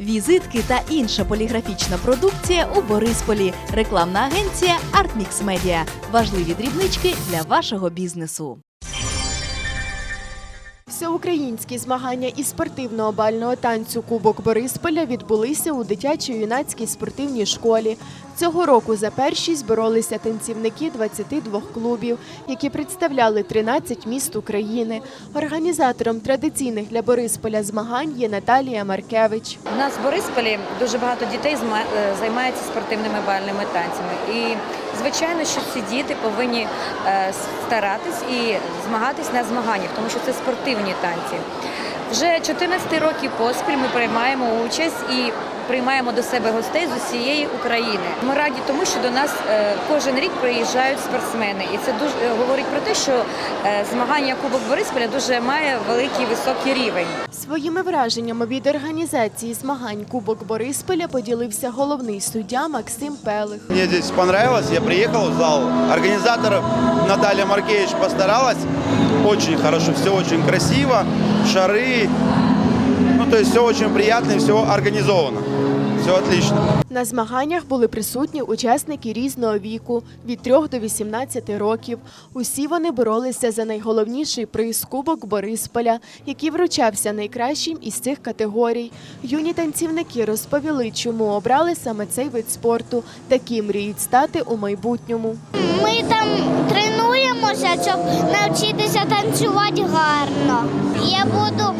Візитки та інша поліграфічна продукція у Борисполі. Рекламна агенція Artmix Media. Важливі дрібнички для вашого бізнесу. Всеукраїнські змагання із спортивного бального танцю Кубок Борисполя відбулися у дитячо-юнацькій спортивній школі. Цього року за першість боролися танцівники 22 клубів, які представляли 13 міст України. Організатором традиційних для Борисполя змагань є Наталія Маркевич. У нас в Борисполі дуже багато дітей е, спортивними бальними танцями. І звичайно, що ці діти повинні е, старатись і змагатись на змаганнях, тому що це спортивні танці. Вже 14 років поспіль ми приймаємо участь і приймаємо до себе гостей з усієї України. Ми раді тому, що до нас е, кожен рік приїжджають спортсмени, і це дуже е, говорить про те, що е, змагання Кубок Борисполя дуже має великий високий рівень. Своїми враженнями від організації змагань Кубок Борисполя поділився головний суддя Максим Пелих. Мне здесь понравилось, я приехал в зал. Организатор Наталья Маркевич постаралась. Очень хорошо, все очень красиво, шары. Ну, то есть все очень приятно и все организовано. Все отлично. На змаганнях були присутні учасники різного віку від 3 до 18 років. Усі вони боролися за найголовніший приз Кубок Борисполя, який вручався найкращим із цих категорій. Юні танцівники розповіли, чому обрали саме цей вид спорту, такі мріють стати у майбутньому. Ми там тренуємося, щоб навчитися танцювати гарно. Я буду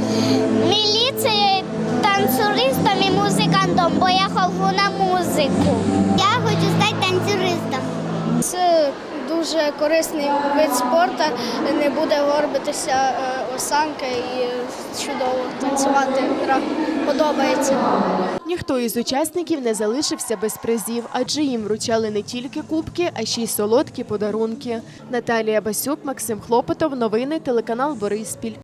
міліцією, танцюристом і музикантом, бо я ходжу на музику. Я хочу стати танцюристом. Це дуже корисний вид спорту, не буде горбитися е, осанка і чудово танцювати. Подобається. Ніхто із учасників не залишився без призів, адже їм вручали не тільки кубки, а ще й солодкі подарунки. Наталія Басюк, Максим Хлопотов. Новини телеканал Бориспіль.